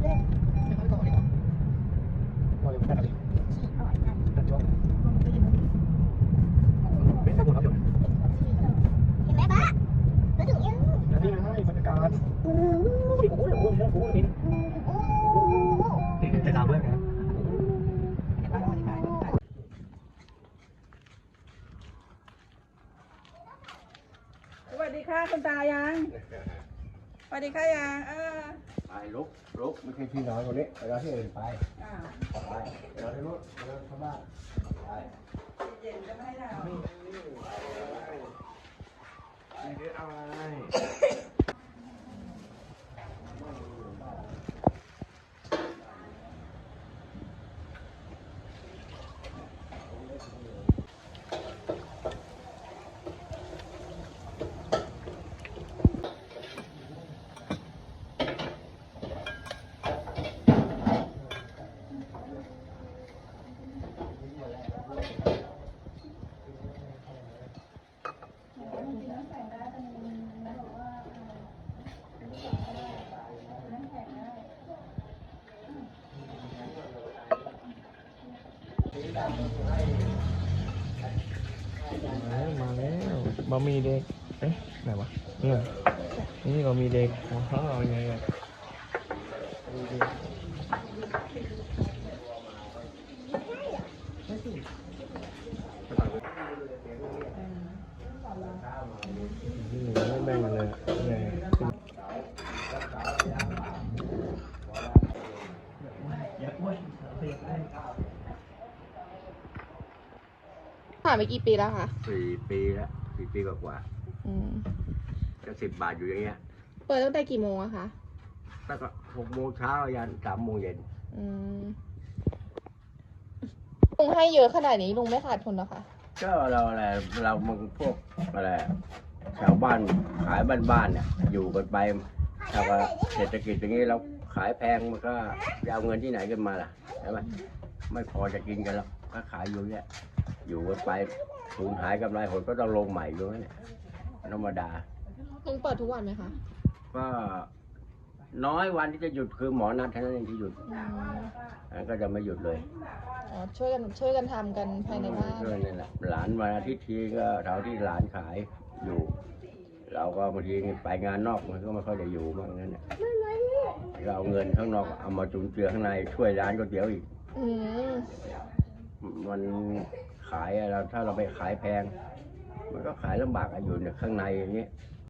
สวัสดีค่ะคุณตายัง สวัสดีค่ะยังเออไปลุกลุกไม่ใช่ที่นอนตรงนี้ไปนอนที่อื่นไปอ่าไปไปนอนที่นู้นไปนอนข้างบ้านไปเย็นจะไม่ให้เรา มาแล้วบะหมี่เด็กเอ๊ะไหนวะเนี่ยนี่บะหมี่เด็กของเขาเอาไงอะนี่ไม่แบ่งกันเลยไง ผ่านไปกี่ปีแล้วคะสี่ปีแล้วสี่ปีกว่าอืมๆจะสิบบาทอยู่อย่างเงี้ยเปิดตั้งแต่กี่โมงอะคะตั้งแต่หกโมงเช้ายันสามโมงเย็นอืมลุงให้เยอะขนาดนี้ลุงไม่ขาดทุนหรอคะก็เราอะไรเรามันพวกอะไรชาวบ้านขายบ้านๆเนี่ยอยู่กันไปถ้าว่าเศรษฐกิจอย่างนี้เราขายแพงมันก็จะเอาเงินที่ไหนกันมาล่ะใช่ไหมไม่พอจะกินกันหรอกก็ขายอยู่เนี่ย อยู่กันไปสูญหายกำไรผลก็ต้องลงใหม่อยู่นั่นแหละธรรมดา ลุงเปิดทุกวันไหมคะก็น้อยวันที่จะหยุดคือหมอนัดเท่านั้นเองที่หยุดอืมอันก็จะไม่หยุดเลยอ๋อช่วยกันช่วยกันทำกันภายในบ้าน ก็นี่แหละหลานวันอาทิตย์ทีก็เท่าที่หลานขายอยู่ เราก็บางทีไปงานนอกมันก็ไม่ค่อยได้อยู่บางนั้นน่ะเราเอาเงินข้างนอกเอามาจุนเจือข้างในช่วยร้านก๋วยเตี๋ยวอีก อืม มัน ขายเราถ้าเราไปขายแพง มันก็ขายลำบากอยู่ในข้างในอย่างนี้